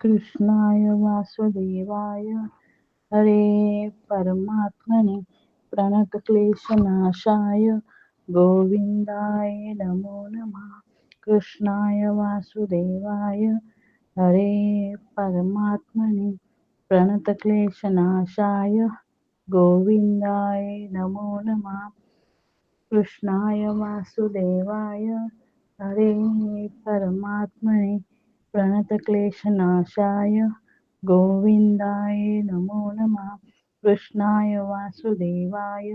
कृष्णाय वासुदेवाय। हरे परमात्मने प्रणतक्लेशनाशाय। गोविन्दाय नमो नमः। कृष्णाय वासुदेवाय। हरे परमात्मने प्रणतक्लेशनाशाय। गोविन्दाय नमो नमः। कृष्णाय वासुदेवाय। हरे परमात्मने प्रणतक्लेशनाशाय गोविन्दाय नमो नमः। कृष्णाय वासुदेवाय।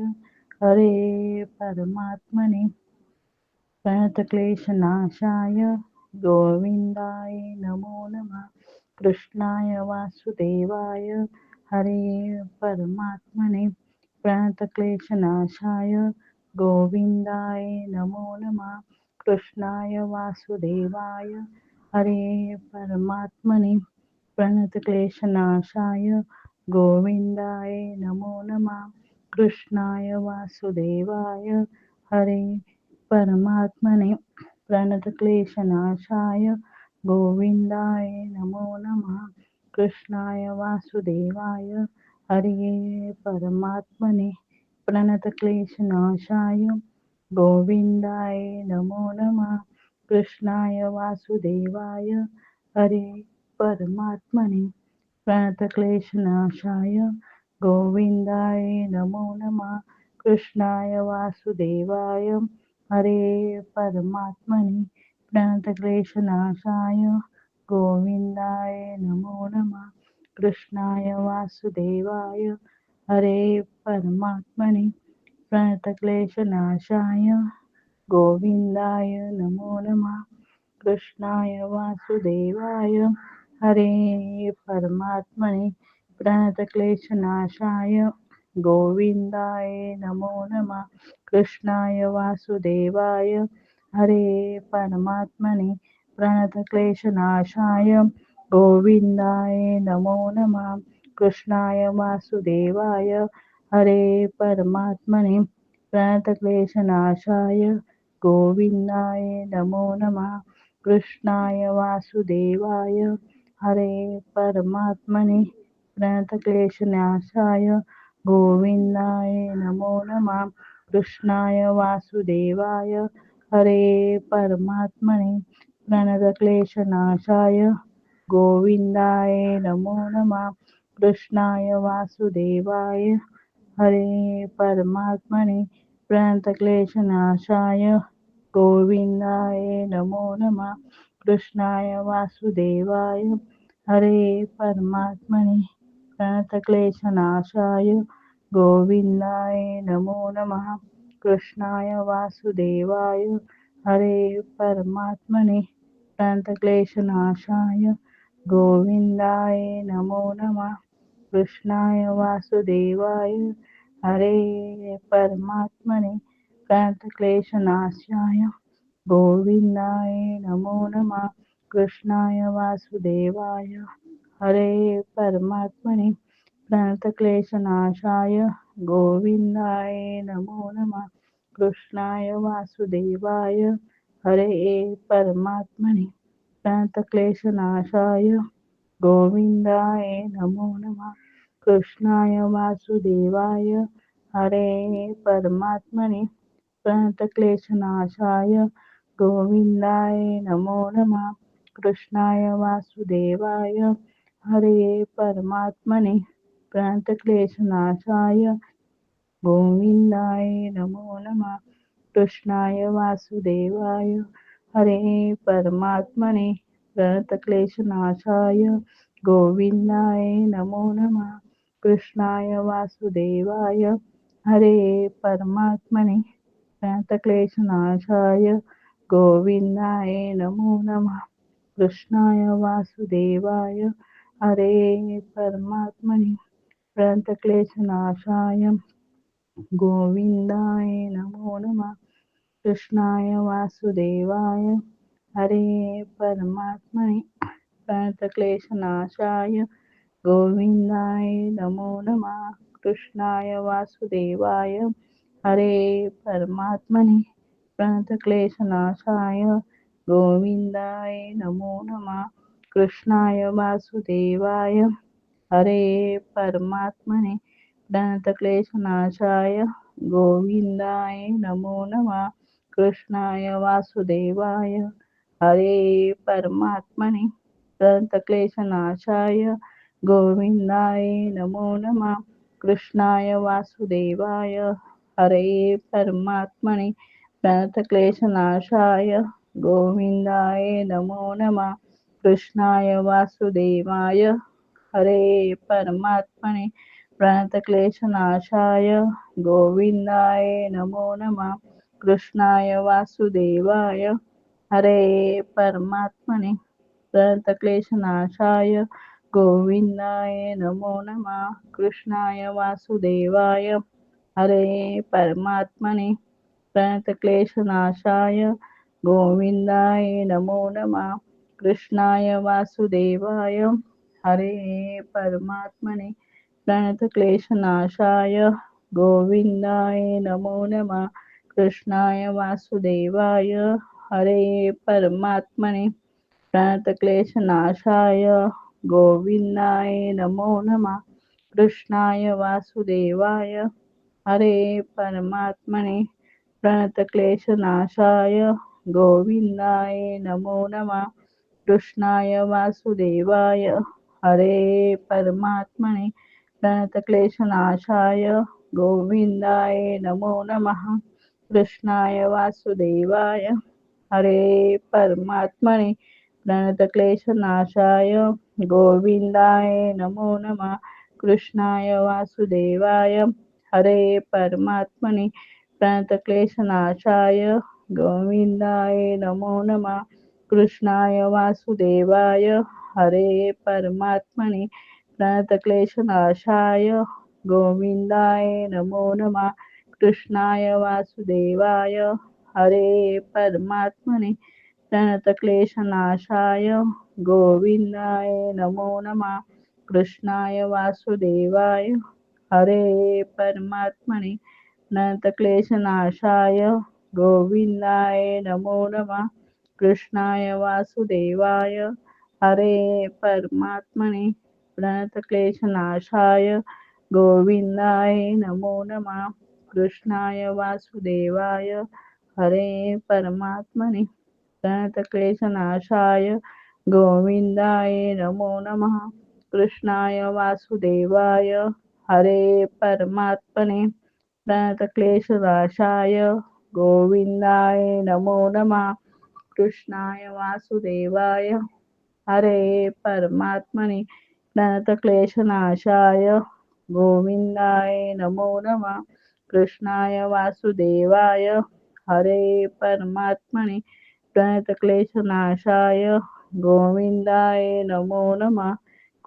हरे परमात्मने। प्रणतक्लेशनाशाय गोविन्दाय नमो नमः। कृष्णाय वासुदेवाय। हरे परमात्मने। प्रणतक्लेशनाशाय गोविन्दाय नमो नमः। कृष्णाय वासुदेवाय। हरे परमात्मने प्रणतक्लेशनाशाय गोविन्दाय नमो नमः। कृष्णाय वासुदेवाय हरे परमात्मने प्रणतक्लेशनाशाय गोविन्दाय नमो नमः। कृष्णाय वासुदेवाय हरे परमात्मने प्रणतक्लेशनाशाय गोविन्दाय नमो नमः। कृष्णाय वासुदेवाय हरे परमात्मने प्रणतक्लेशनाशाय गोविन्दाय नमो नमः। कृष्णाय वासुदेवाय हरे परमात्मने प्रणतक्लेशनाशाय गोविन्दाय नमो नमः। कृष्णाय वासुदेवाय हरे परमात्मने प्रणतक्लेशनाशाय गोविन्दाय नमो नमः। कृष्णाय वासुदेवाय। हरे परमात्मने प्रणतक्लेशनाशाय। गोविन्दाय नमो नमः। कृष्णाय वासुदेवाय। हरे परमात्मने प्रणतक्लेशनाशाय। गोविन्दाय नमो नमः। कृष्णाय वासुदेवाय। हरे परमात्मने प्रणतक्लेशनाशाय। गोविन्दाय नमो नमः। कृष्णाय वासुदेवाय। हरे परमात्मने प्रणतक्लेशनाशाय। गोविन्दाय नमो नमः। कृष्णाय वासुदेवाय। हरे परमात्मने प्रणतक्लेशनाशाय। गोविन्दाय नमो नमः। कृष्णाय वासुदेवाय। हरे परमात्मने प्रणतक्लेशनाशाय गोविन्दाय नमो नमः। कृष्णाय वासुदेवाय हरे परमात्मने। प्रणतक्लेशनाशाय गोविन्दाय नमो नमः। कृष्णाय वासुदेवाय हरे परमात्मने। प्रणतक्लेशनाशाय गोविन्दाय नमो नमः। कृष्णाय वासुदेवाय हरे परमात्मने प्रणतक्लेशनाशाय गोविन्दाय नमो नमः। कृष्णाय वासुदेवाय। हरे परमात्मने प्रणतक्लेशनाशाय गोविन्दाय नमो नमः। कृष्णाय वासुदेवाय। हरे परमात्मने प्रणतक्लेशनाशाय गोविन्दाय नमो नमः। कृष्णाय वासुदेवाय हरे परमात्मने प्रणतक्लेशनाशाय गोविन्दाय नमो नमः। कृष्णाय वासुदेवाय हरे परमात्मने प्रणतक्लेशनाशाय गोविन्दाय नमो नमः। कृष्णाय वासुदेवाय हरे परमात्मने प्रणतक्लेशनाशाय गोविन्दाय नमो नमः। कृष्णाय वासुदेवाय। हरे परमात्मने प्रणतक्लेशनाशाय गोविन्दाय नमो नमः। कृष्णाय वासुदेवाय। हरे परमात्मने प्रणतक्लेशनाशाय गोविन्दाय नमो नमः। कृष्णाय वासुदेवाय। हरे परमात्मने प्रणतक्लेशनाशाय गोविन्दाय नमो नमः। कृष्णाय वासुदेवाय। हरे परमात्मने प्रणतक्लेशनाशाय गोविन्दाय नमो नमः। कृष्णाय वासुदेवाय। हरे परमात्मने प्रणतक्लेशनाशाय गोविन्दाय नमो नमः। कृष्णाय वासुदेवाय। हरे परमात्मने प्रणतक्लेशनाशाय गोविन्दाय नमो नमः। कृष्णाय वासुदेवाय। हरे परमात्मने प्रणतक्लेशनाशाय। गोविन्दाय नमो नमः। कृष्णाय वासुदेवाय। हरे परमात्मने प्रणतक्लेशनाशाय। गोविन्दाय नमो नमः। कृष्णाय वासुदेवाय। हरे परमात्मने प्रणतक्लेशनाशाय। गोविन्दाय नमो नमः। कृष्णाय वासुदेवाय। हरे परमात्मने। प्रणतक्लेशनाशाय। गोविन्दाय नमो नमः। कृष्णाय वासुदेवाय। हरे परमात्मने। प्रणतक्लेशनाशाय। गोविन्दाय नमो नमः। कृष्णाय वासुदेवाय। हरे परमात्मने। प्रणतक्लेशनाशाय। गोविन्दाय नमो नमः। कृष्णाय वासुदेवाय। हरे परमात्मने प्रणतक्लेशनाशाय। गोविन्दाय नमो नमः। कृष्णाय वासुदेवाय। हरे परमात्मने प्रणतक्लेशनाशाय। गोविन्दाय नमो नमः। कृष्णाय वासुदेवाय। हरे परमात्मने प्रणतक्लेशनाशाय। गोविन्दाय नमो नमः। कृष्णाय वासुदेवाय। हरे परमात्मने प्रणतक्लेशनाशाय। गोविन्दाय नमो नमः। कृष्णाय वासुदेवाय। हरे परमात्मने प्रणतक्लेशनाशाय। गोविन्दाय नमो नमः। कृष्णाय वासुदेवाय। हरे परमात्मने प्रणतक्लेशनाशाय गोविन्दाय नमो नमः। कृष्णाय वासुदेवाय हरे परमात्मने। नन्तक्लेशनाशाय गोविन्दाय नमो नमः। कृष्णाय वासुदेवाय हरे परमात्मने। प्रणतक्लेशनाशाय गोविन्दाय नमो नमः। कृष्णाय वासुदेवाय हरे परमात्मने। प्रणतक्लेशनाशाय गोविन्दाय नमो नमः। कृष्णाय वासुदेवाय हरे परमात्मने। प्रणतक्लेशनाशाय गोविन्दाय नमो नमः। कृष्णाय वासुदेवाय हरे परमात्मने। प्रणतक्लेशनाशाय गोविन्दाय नमो नमः। कृष्णाय वासुदेवाय हरे परमात्मने। प्रणतक्लेशनाशाय गोविन्दाय नमो नमः।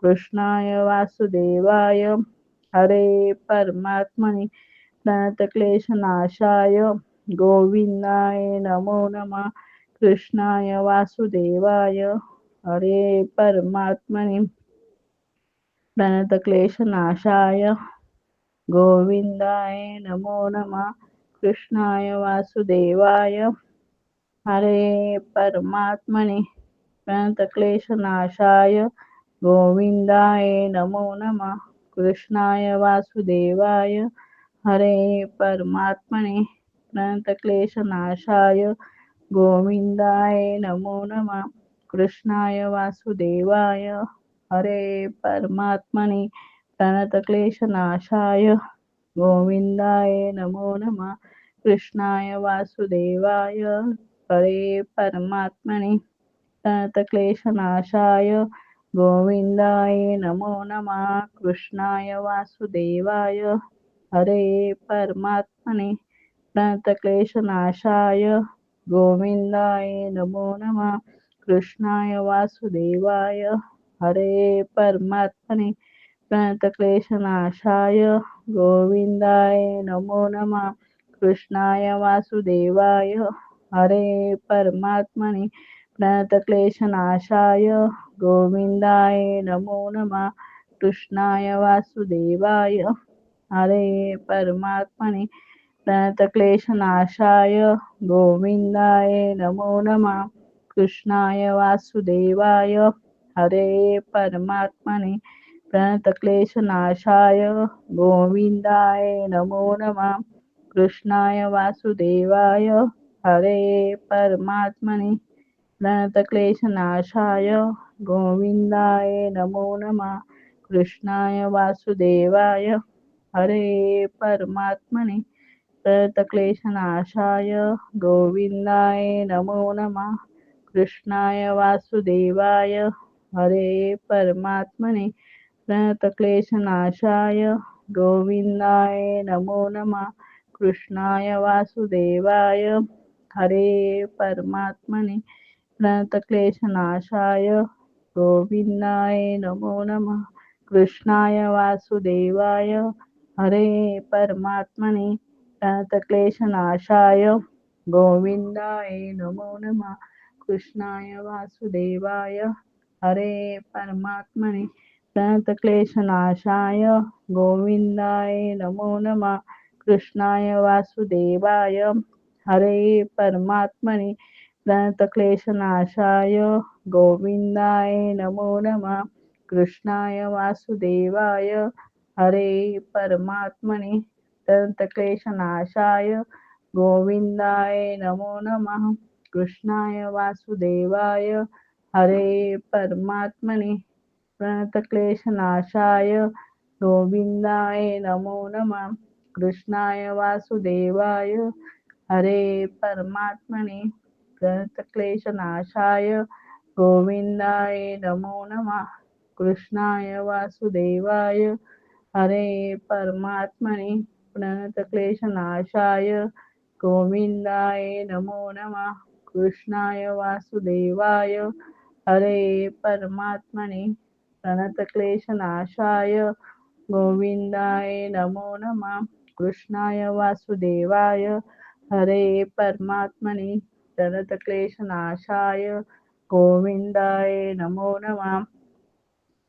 कृष्णाय वासुदेवाय हरे परमात्मने। प्रणतक्लेशनाशाय गोविन्दाय नमो नमः। कृष्णाय वासुदेवाय हरे परमात्मने। प्रणतक्लेशनाशाय गोविन्दाय नमो नमः। कृष्णाय वासुदेवाय हरे परमात्मने प्रणतक्लेशनाशाय गोविन्दाय नमो नमः। कृष्णाय वासुदेवाय हरे परमात्मने प्रणतक्लेशनाशाय गोविन्दाय नमो नमः। कृष्णाय वासुदेवाय हरे परमात्मने प्रणतक्लेशनाशाय गोविन्दाय नमो नमः। कृष्णाय वासुदेवाय हरे परमात्मने प्रणतक्लेशनाशाय गोविन्दाय नमो नमः कृष्णाय वासुदेवाय। हरे परमात्मने प्रणतक्लेशनाशाय गोविन्दाय नमो नमः कृष्णाय वासुदेवाय। हरे परमात्मने प्रणतक्लेशनाशाय गोविन्दाय नमो नमः कृष्णाय वासुदेवाय। हरे परमात्मने प्रणतक्लेशनाशाय गोविन्दाय नमो नमः। कृष्णाय वासुदेवाय हरे परमात्मने प्रणतक्लेशनाशाय गोविन्दाय नमो नमः। कृष्णाय वासुदेवाय हरे परमात्मने प्रणतक्लेशनाशाय गोविन्दाय नमो नमः। कृष्णाय वासुदेवाय हरे परमात्मने प्रणतक्लेशनाशाय गोविन्दाय नमो नमः। कृष्णाय वासुदेवाय हरे परमात्मने प्रणतक्लेशनाशाय गोविन्दाय नमो नमः। कृष्णाय वासुदेवाय हरे परमात्मने प्रणतक्लेशनाशाय गोविन्दाय नमो नमः। कृष्णाय वासुदेवाय हरे परमात्मने प्रणतक्लेशनाशाय गोविन्दाय नमो नमः। कृष्णाय वासुदेवाय हरे परमात्मने प्रणतक्लेशनाशाय गोविन्दाय नमो नमः। कृष्णाय वासुदेवाय हरे परमात्मने प्रणतक्लेशनाशाय गोविन्दाय नमो नमः। कृष्णाय वासुदेवाय हरे परमात्मने दन्तक्लेशनाशाय गोविन्दाय नमो नमः। कृष्णाय वासुदेवाय हरे परमात्मने दन्तक्लेशनाशाय गोविन्दाय नमो नमः। कृष्णाय वासुदेवाय हरे परमात्मने प्रणतक्लेशनाशाय गोविन्दाय नमो नमः। कृष्णाय वासुदेवाय हरे परमात्मने प्रणतक्लेशनाशाय गोविन्दाय नमो नमः। कृष्णाय वासुदेवाय हरे परमात्मने प्रणतक्लेशनाशाय गोविन्दाय नमो नमः। कृष्णाय वासुदेवाय हरे परमात्मने प्रणतक्लेशनाशाय गोविन्दाय नमो नमः। कृष्णाय वासुदेवाय हरे परमात्मने प्रणतक्लेशनाशाय गोविन्दाय नमो नमः।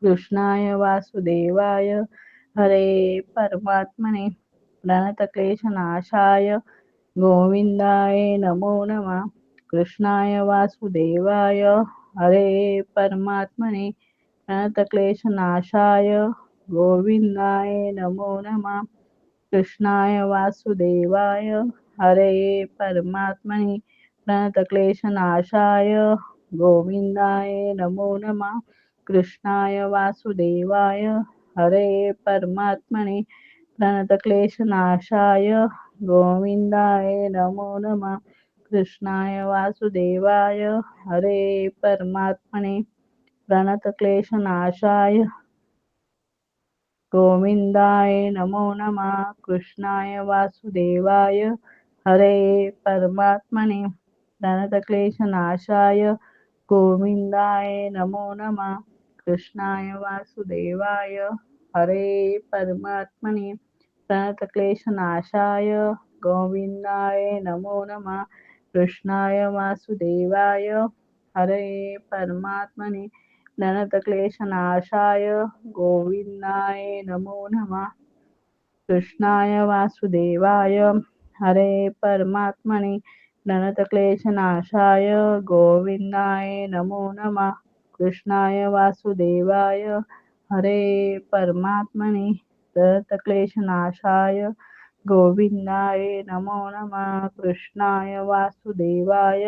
कृष्णाय वासुदेवाय हरे परमात्मने प्रणतक्लेशनाशाय गोविन्दाय नमो नमः। कृष्णाय वासुदेवाय हरे परमात्मने प्रणतक्लेशनाशाय गोविन्दाय नमो नमः। कृष्णाय वासुदेवाय हरे परमात्मने प्रणतक्लेशनाशाय गोविन्दाय नमो नमः। कृष्णाय वासुदेवाय हरे परमात्मने प्रणतक्लेशनाशाय गोविन्दाय नमो नमः। कृष्णाय वासुदेवाय हरे परमात्मने प्रणतक्लेशनाशाय गोविन्दाय नमो नमः। कृष्णाय वासुदेवाय हरे परमात्मने प्रणतक्लेशनाशाय गोविन्दाय नमो नमः। कृष्णाय वासुदेवाय हरे परमात्मने प्रणतक्लेशनाशाय गोविन्दाय नमो नमः। कृष्णाय वासुदेवाय हरे परमात्मने प्रणतक्लेशनाशाय गोविन्दाय नमो नमः। कृष्णाय वासुदेवाय हरे परमात्मने प्रणतक्लेशनाशाय गोविन्दाय नमो नमः कृष्णाय वासुदेवाय हरे परमात्मने प्रणतक्लेशनाशाय गोविन्दाय नमो नमः कृष्णाय वासुदेवाय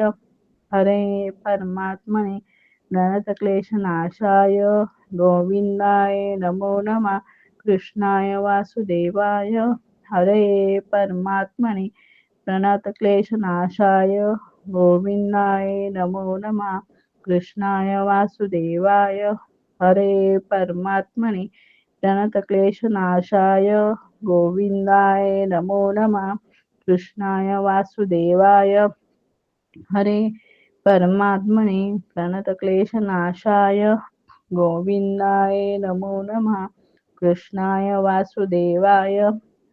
हरे परमात्मने नरतक्लेशनाशाय गोविन्दाय नमो नमः कृष्णाय वासुदेवाय। हरे परमात्मने प्रणतक्लेशनाशाय गोविन्दाय नमो नमः। कृष्णाय वासुदेवाय हरे परमात्मने प्रणतक्लेशनाशाय गोविन्दाय नमो नमः। कृष्णाय वासुदेवाय हरे परमात्मने प्रणतक्लेशनाशाय गोविन्दाय नमो नमः। कृष्णाय वासुदेवाय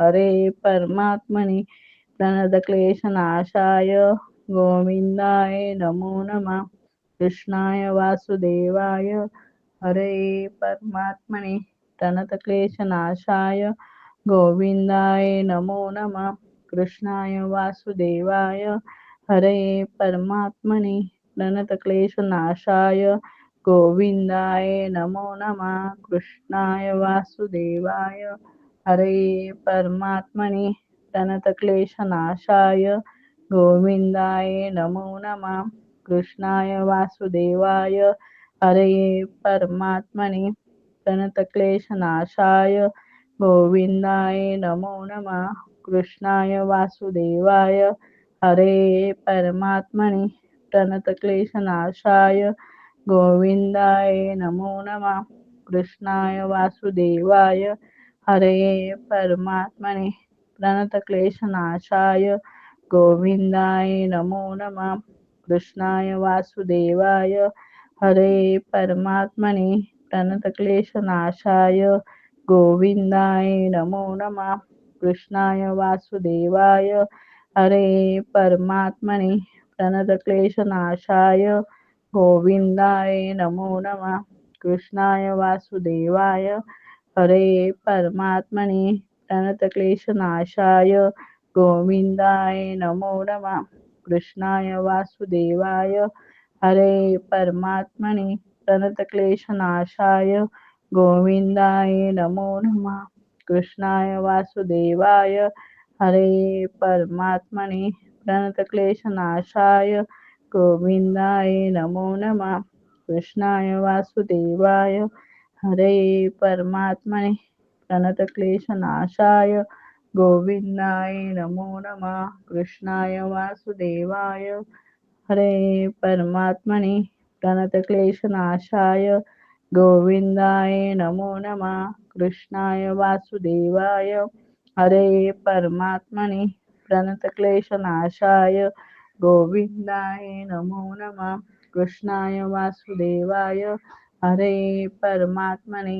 हरे परमात्मनि प्रणतक्लेशनाशाय गोविन्दाय नमो नमः। कृष्णाय वासुदेवाय। हरे परमात्मनि प्रणतक्लेशनाशाय गोविन्दाय नमो नमः। कृष्णाय वासुदेवाय। हरे परमात्मनि प्रणतक्लेशनाशाय गोविन्दाय नमो नमः। कृष्णाय वासुदेवाय। हरे परमात्मनि प्रणतक्लेशनाशाय गोविन्दाय नमो नमः। कृष्णाय वासुदेवाय हरे परमात्मनि प्रणतक्लेशनाशाय गोविन्दाय नमो नमः। कृष्णाय वासुदेवाय हरे परमात्मनि प्रणतक्लेशनाशाय गोविन्दाय नमो नमः। कृष्णाय वासुदेवाय हरे परमात्मने प्रणतक्लेशनाशाय गोविन्दाय नमो नमः। कृष्णाय वासुदेवाय हरे परमात्मने प्रणतक्लेशनाशाय गोविन्दाय नमो नमः। कृष्णाय वासुदेवाय हरे परमात्मने प्रणतक्लेशनाशाय गोविन्दाय नमो नमः। कृष्णाय वासुदेवाय हरे परमात्मने प्रणतक्लेशनाशाय गोविन्दाय नमो नमः। कृष्णाय वासुदेवाय। हरे परमात्मने प्रणतक्लेशनाशाय गोविन्दाय नमो नमः। कृष्णाय वासुदेवाय। हरे परमात्मने प्रणतक्लेशनाशाय गोविन्दाय नमो नमः। कृष्णाय वासुदेवाय। हरे परमात्मने प्रणतक्लेशनाशाय गोविन्दाय नमो नमः, कृष्णाय वासुदेवाय। हरे परमात्मने प्रणतक्लेशनाशाय गोविन्दाय नमो नमः, कृष्णाय वासुदेवाय। हरे परमात्मने प्रणतक्लेशनाशाय गोविन्दाय नमो नमः, कृष्णाय वासुदेवाय। हरे परमात्मने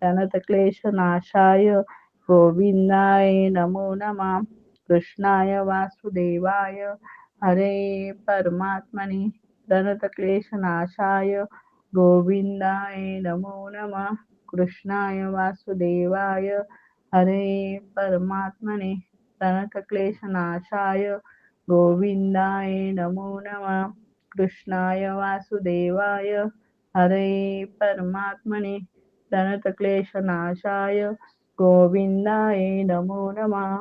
प्रणतक्लेशनाशाय गोविन्दाय नमो नमः। कृष्णाय वासुदेवाय हरे परमात्मने प्रणतक्लेशनाशाय गोविन्दाय नमो नमः। कृष्णाय वासुदेवाय हरे परमात्मने प्रणतक्लेशनाशाय गोविन्दाय नमो नमः। कृष्णाय वासुदेवाय हरे परमात्मने प्रणतक्लेशनाशाय गोविन्दाय नमो नमः।